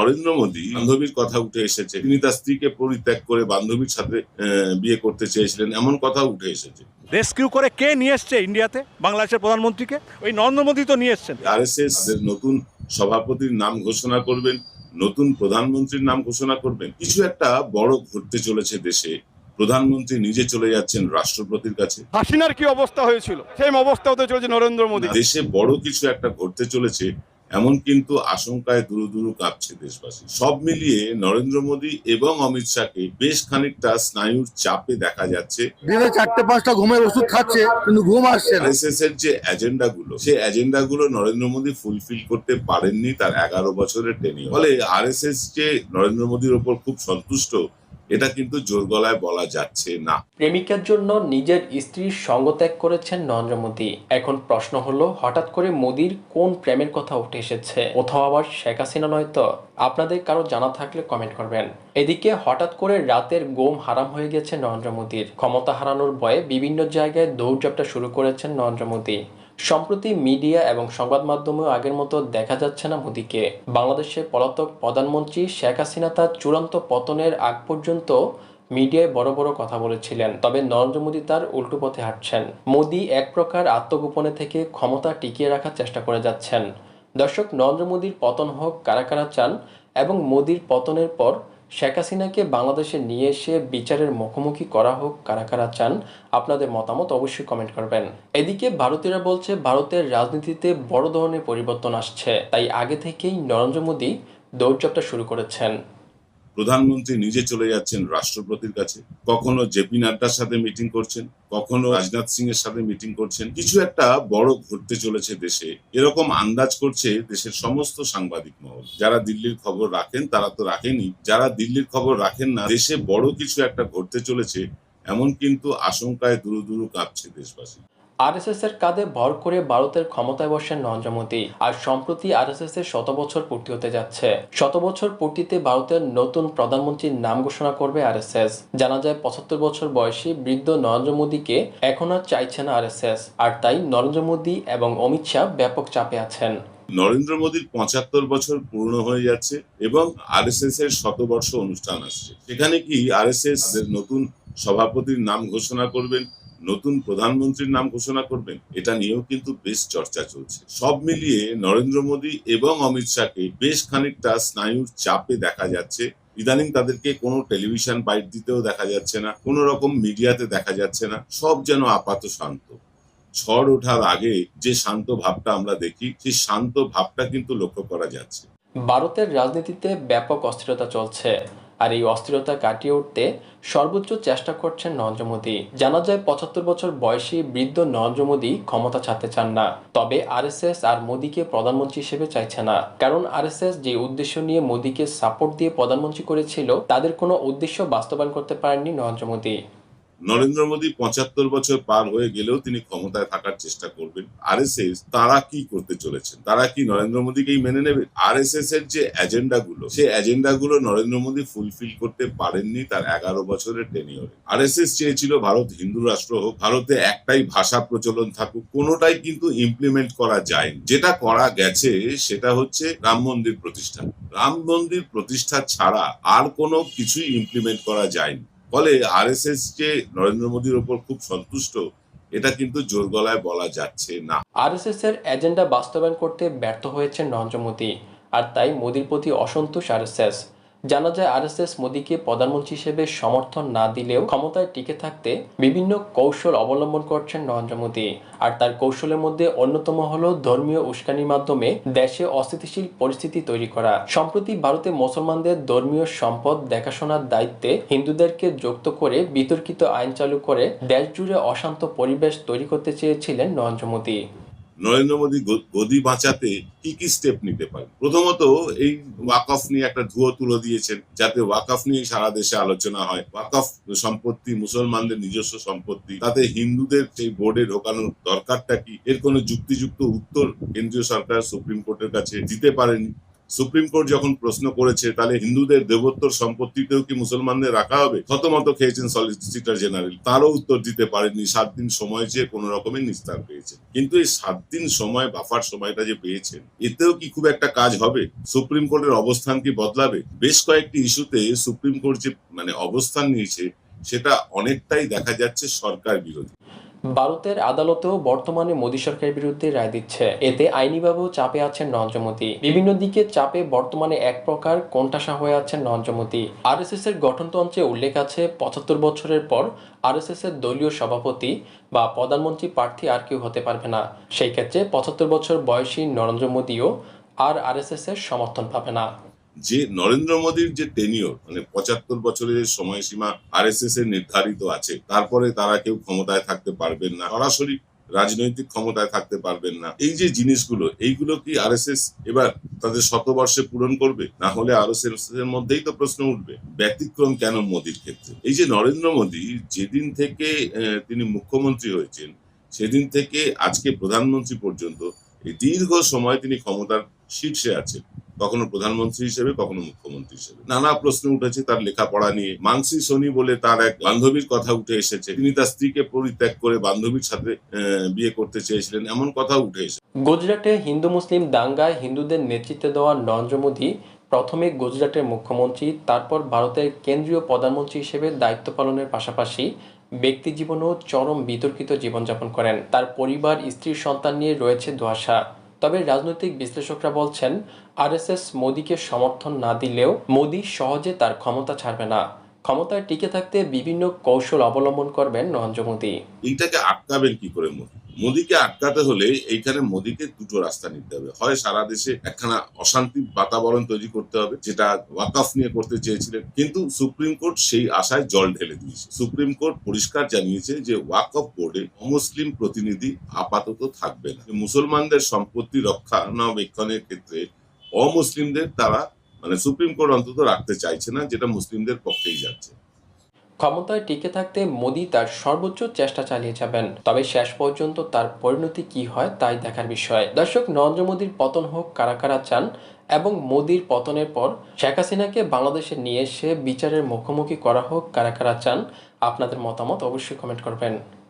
নরেন্দ্র মোদী বান্ধবীর কথা উঠে এসেছে। তিনি তার স্ত্রীকে পরিত্যাগ করে বান্ধবীর সাথে বিয়ে করতে চেয়েছিলেন। এমন কথা উঠে এসেছে। রেস্কিউ করে কে নিয়ে এসছে ইন্ডিয়াতে বাংলাদেশের প্রধানমন্ত্রীকে? ওই নরেন্দ্র মোদী তো নিয়ে এসছেন। আরএসএস নতুন সভাপতির নাম ঘোষণা করবেন নতুন প্রধানমন্ত্রীর নাম ঘোষণা করবেন। কিছু একটা বড় ঘটতে চলেছে দেশে। প্রধানমন্ত্রী নিজে চলে যাচ্ছেন রাষ্ট্রপতির কাছে। হাসিনার কি অবস্থা হয়েছিল? সেম অবস্থা হতে চলেছে নরেন্দ্র মোদী দেশে বড় কিছু একটা ঘটতে চলেছে। এমন কিন্তু আশঙ্কায় দুরু দুরু কাঁপছে দেশবাসী। সব মিলিয়ে নরেন্দ্র মোদী এবং অমিত শাহকে বেশ খানিকটা স্নায়ুর চাপে দেখা যাচ্ছে। দিনে চারটে পাঁচটা ঘুমের ওষুধ খাচ্ছে কিন্তু ঘুম আসছে না। আরএসএস এর যে এজেন্ডা গুলো সেই এজেন্ডা গুলো নরেন্দ্র মোদী ফুলফিল করতে পারেননি তার এগারো বছরের টেনিও ফলে আরএসএস যে নরেন্দ্র মোদীর ওপর খুব সন্তুষ্ট এটা কিন্তু জোর গলায় বলা যাচ্ছে না। প্রেমিকার জন্য নিজের স্ত্রীর সঙ্গ ত্যাগ করেছেন নরেন্দ্র মোদী। এখন প্রশ্ন হলো, হঠাৎ করে মোদীর কোন প্রেমের কথা উঠে এসেছে? কোথাও আবার শেখ হাসিনা নয় তো? আপনাদের কারও জানা থাকলে কমেন্ট করবেন। এদিকে হঠাৎ করে রাতের গোম হারাম হয়ে গেছে নরেন্দ্র মোদীর। ক্ষমতা হারানোর ভয়ে বিভিন্ন জায়গায় দৌড়ঝাপটা শুরু করেছেন নরেন্দ্র মোদী। সম্প্রতি মিডিয়া এবং সংবাদ মাধ্যমেও আগের মতো দেখা যাচ্ছে না মোদীকে। বাংলাদেশের পলাতক প্রধানমন্ত্রী শেখ হাসিনা তার চূড়ান্ত পতনের আগ পর্যন্ত মিডিয়ায় বড় বড় কথা বলেছিলেন, তবে নরেন্দ্র মোদী তার উল্টো পথে হাঁটছেন। মোদী এক প্রকার আত্মগোপনে থেকে ক্ষমতা টিকিয়ে রাখার চেষ্টা করে যাচ্ছেন। দর্শক, নরেন্দ্র মোদীর পতন হোক, কারা কারা চান, এবং মোদীর পতনের পর শেখ হাসিনাকে বাংলাদেশে নিয়ে এসে বিচারের মুখোমুখি করা হোক কারা কারা চান, আপনাদের মতামত অবশ্যই কমেন্ট করবেন। এদিকে ভারতীয়রা বলছে, ভারতের রাজনীতিতে বড় ধরনের পরিবর্তন আসছে। তাই আগে থেকেই নরেন্দ্র মোদী দৌড়চাপটা শুরু করেছেন। প্রধানমন্ত্রী নিজে চলে যাচ্ছেন রাষ্ট্রপতির কাছে। কখনো জেপি নাড্ডার সাথে মিটিং করছেন, কখনো রাজনাথ সিং এর সাথে মিটিং করছেন। কিছু একটা বড় ঘটতে চলেছে দেশে। এরকম আন্দাজ করছে দেশের সমস্ত সাংবাদিক মহল। যারা দিল্লির খবর রাখেন, তারা তো রাখেনি যারা দিল্লির খবর রাখেন না, দেশে বড় কিছু একটা ঘটতে চলেছে, এমন কিন্তু আশঙ্কায় দুরু দুরু কাঁপছে দেশবাসী। আরএসএস এর কাঁধে ভর করে ভারতের ক্ষমতায় বসেন নরেন্দ্র মোদী। আর সম্প্রতি আরএসএস এর শত বছর পূর্তি হতে যাচ্ছে। শত বছর পূর্তিতে ভারতের নতুন প্রধানমন্ত্রীর নাম ঘোষণা করবে আরএসএস। জানা যায়, পঁচাত্তর বছর বয়সী বৃদ্ধ নরেন্দ্র মোদীকে এখন আর চাইছে না আরএসএস। আর তাই নরেন্দ্র মোদী এবং অমিত শাহ ব্যাপক চাপে আছেন। নরেন্দ্র মোদীর পঁচাত্তর বছর পূর্ণ হয়ে যাচ্ছে এবং আরএসএস এর শতবর্ষ অনুষ্ঠান আসছে। সেখানে কি আরএসএস নতুন সভাপতির নাম ঘোষণা করবেন? নতুন প্রধানমন্ত্রীর নাম ঘোষণা করবেন, এটা নিয়েও কিন্তু বেশ চর্চা চলছে। সব মিলিয়ে নরেন্দ্র মোদী এবং অমিত শাহকে বেশ খানিকটা স্নায়ুর চাপে দেখা যাচ্ছে। ইদানিং তাদেরকে কোনো টেলিভিশন বাইট দিতেও দেখা যাচ্ছে না, কোনো রকম মিডিয়াতে দেখা যাচ্ছে না, সব যেন আপাত শান্ত। ঝড় ওঠার আগে যে শান্ত ভাবটা আমরা দেখি, সেই শান্ত ভাবটা কিন্তু লক্ষ্য করা যাচ্ছে। ভারতের রাজনীতিতে ব্যাপক অস্থিরতা চলছে। আর এই অস্থিরতা কাটিয়ে উঠতে সর্বোচ্চ চেষ্টা করছেন নরেন্দ্র মোদী। জানা যায় পঁচাত্তর বছর বয়সী বৃদ্ধ নরেন্দ্র মোদী ক্ষমতা ছাড়তে চান না। তবে আরএসএস আর মোদীকে প্রধানমন্ত্রী হিসেবে চাইছে না। কারণ আরএসএস যে উদ্দেশ্য নিয়ে মোদীকে সাপোর্ট দিয়ে প্রধানমন্ত্রী করেছিল, তাদের কোনো উদ্দেশ্য বাস্তবায়ন করতে পারেননি নরেন্দ্র মোদী। নরেন্দ্র মোদী পঁচাত্তর বছর পার হয়ে গেলেও তিনি ক্ষমতায় থাকার চেষ্টা করবেন। আরএসএস তারা কি করতে চলেছেন? তারা কি নরেন্দ্র মোদীকেই মেনে নেবে? আরএসএস এর যে এজেন্ডা গুলো সেই এজেন্ডা গুলো নরেন্দ্র মোদী ফুলফিল করতে পারেননি তার এগারো বছরের টেনিয়রে এস চেয়েছিল ভারত হিন্দু রাষ্ট্র হোক, ভারতে একটাই ভাষা প্রচলন থাকুক, কোনোটাই কিন্তু ইমপ্লিমেন্ট করা যায়নি। যেটা করা গেছে সেটা হচ্ছে রাম মন্দির প্রতিষ্ঠা। রাম মন্দির প্রতিষ্ঠা ছাড়া আর কোনো কিছুই ইমপ্লিমেন্ট করা যায়নি। ফলে আরএসএস যে নরেন্দ্র মোদীর ওপর খুব সন্তুষ্ট, এটা কিন্তু জোর গলায় বলা যাচ্ছে না। আরএসএস এর এজেন্ডা বাস্তবায়ন করতে ব্যর্থ হয়েছেন নরেন্দ্র মোদী, আর তাই মোদীর প্রতি অসন্তোষ আর আরএসএস জানা যায় আরএসএস মোদীকে প্রধানমন্ত্রী হিসেবে সমর্থন না দিলেও ক্ষমতায় টিকে থাকতে বিভিন্ন কৌশল অবলম্বন করছেন নরেন্দ্র মোদী। আর তার কৌশলের মধ্যে অন্যতম হল ধর্মীয় উস্কানির মাধ্যমে দেশে অস্থিতিশীল পরিস্থিতি তৈরি করা। সম্প্রতি ভারতে মুসলমানদের ধর্মীয় সম্পদ দেখাশোনার দায়িত্বে হিন্দুদেরকে যুক্ত করে বিতর্কিত আইন চালু করে দেশ জুড়ে অশান্ত পরিবেশ তৈরি করতে চেয়েছিলেন নরেন্দ্র মোদী। নরেন্দ্র মোদী গদি বাঁচাতে কি কি স্টেপ নিতে পারে? প্রথমত এই ওয়াকফ নিয়ে একটা ধুয়ো তুলে দিয়েছেন, যাতে ওয়াকফ নিয়ে সারা দেশে আলোচনা হয়। ওয়াকফ সম্পত্তি, মুসলমানদের নিজস্ব সম্পত্তি, তাতে হিন্দুদের সেই বোর্ডে ঢোকানোর দরকারটা কি? এর কোনো যুক্তিযুক্ত উত্তর কেন্দ্রীয় সরকার সুপ্রিম কোর্টের কাছে দিতে পারেনি। সুপ্রিম কোর্ট যখন প্রশ্ন করেছে, তাহলে হিন্দুদের দেবোত্তর সম্পত্তিতেও কি মুসলমানদের রাখা হবে? থতমত খেয়েছেন সলিসিটর জেনারেল তারও উত্তর দিতে পারেননি। সাত দিন সময় চেয়ে কোনো রকমের নিস্তার পেয়েছেন। কিন্তু এই সাত দিন সময়, বাফার সময়টা যে পেয়েছেন, এতেও কি খুব একটা কাজ হবে? সুপ্রিম কোর্টের অবস্থান কি বদলাবে? বেশ কয়েকটি ইস্যুতে সুপ্রিম কোর্ট যে মানে অবস্থান নিয়েছে, সেটা অনেকটাই দেখা যাচ্ছে সরকার বিরোধী। ভারতের আদালতেও বর্তমানে মোদী সরকারের বিরুদ্ধে রায় দিচ্ছে। এতে আইনিভাবেও চাপে আছেন নরেন্দ্র বিভিন্ন দিকে চাপে বর্তমানে এক প্রকার কোণঠাসা হয়ে আছেন নরেন্দ্র মোদী আরএসএস এর গঠনতন্ত্রে উল্লেখ আছে, পঁচাত্তর বছরের পর আরএসএস এর দলীয় সভাপতি বা প্রধানমন্ত্রী প্রার্থী আর কেউ হতে পারবে না। সেই ক্ষেত্রে পঁচাত্তর বছর বয়সী নরেন্দ্র মোদীও আর আরএসএস এর সমর্থন পাবে না। যে নরেন্দ্র মোদীর যে টেনিওর মানে পঁচাত্তর বছরের সময়সীমা আরএসএস এর নির্ধারিত আছে, তারপরে তারা কেউ ক্ষমতায় থাকতে পারবেন না, সরাসরি রাজনৈতিক ক্ষমতায় থাকতে পারবেন না। এই যে জিনিসগুলো, এইগুলো কি আরএসএস এবার তাদের শতবর্ষে পূরণ করবে? না হলে আরএসএস এর মধ্যেই তো প্রশ্ন উঠবে। ব্যতিক্রম কেন মোদীর ক্ষেত্রে? এই যে নরেন্দ্র মোদী যেদিন থেকে তিনি মুখ্যমন্ত্রী হয়েছেন, সেদিন থেকে আজকে প্রধানমন্ত্রী পর্যন্ত এই দীর্ঘ সময় তিনি ক্ষমতার শীর্ষে আছেন। কখনো প্রধানমন্ত্রী হিসেবে, কখনো মুখ্যমন্ত্রী হিসেবে। নানা প্রশ্ন উঠেছে তার লেখাপড়া নিয়ে। মানসি সোনি বলে তার এক বান্ধবীর কথা উঠে এসেছে। তিনি তার স্ত্রীকে পরিত্যাগ করে বান্ধবীর সাথে বিয়ে করতে চেয়েছিলেন। এমন কথা উঠে এসেছে। গুজরাটে হিন্দু মুসলিম দাঙ্গায় হিন্দুদের নেতৃত্বে দেওয়া নরেন্দ্র মোদী প্রথমে গুজরাটের মুখ্যমন্ত্রী, তারপর ভারতের কেন্দ্রীয় প্রধানমন্ত্রী হিসেবে দায়িত্ব পালনের পাশাপাশি ব্যক্তি জীবনেও চরম বিতর্কিত জীবনযাপন করেন। তার পরিবার স্ত্রীর সন্তান নিয়ে রয়েছে ধোয়াশা তবে রাজনৈতিক বিশ্লেষকরা বলছেন, আরএসএস মোদিকে সমর্থন না দিলেও মোদী সহজে তার ক্ষমতা ছাড়বে না। ক্ষমতায় টিকে থাকতে বিভিন্ন কৌশল অবলম্বন করবেন নরেন্দ্র মোদী। এইটাকে আটকাবেন কি করে মোদী? মোদীকে আটকাতে হলে এইখানে মোদীকে দুটো রাস্তা নিতে হবে। হয় সারা দেশে একখানা অশান্তির বাতাবরণ তৈরি করতে হবে, যেটা ওয়াকফ নিয়ে করতে চেয়েছিলেন। কিন্তু সুপ্রিম কোর্ট সেই আশায় জল ঢেলে দিয়েছে। সুপ্রিম কোর্ট পরিষ্কার জানিয়েছে যে ওয়াকফ বোর্ডে অমুসলিম প্রতিনিধি আপাতত থাকবে না। মুসলমানদের সম্পত্তি রক্ষণাবেক্ষণের ক্ষেত্রে অমুসলিমদের তারা মানে সুপ্রিম কোর্ট অন্তত রাখতে চাইছে না, যেটা মুসলিমদের পক্ষেই যাচ্ছে। ক্ষমতায় টিকে থাকতে মোদী তার সর্বোচ্চ চেষ্টা চালিয়ে যাবেন। তবে শেষ পর্যন্ত তার পরিণতি কি হয় তাই দেখার বিষয়। দর্শক, নরেন্দ্র মোদীর পতন হোক, কারা কারা চান, এবং মোদীর পতনের পর শেখ হাসিনাকে বাংলাদেশে নিয়ে এসে বিচারের মুখোমুখি করা হোক, কারা কারা চান, আপনাদের মতামত অবশ্যই কমেন্ট করবেন।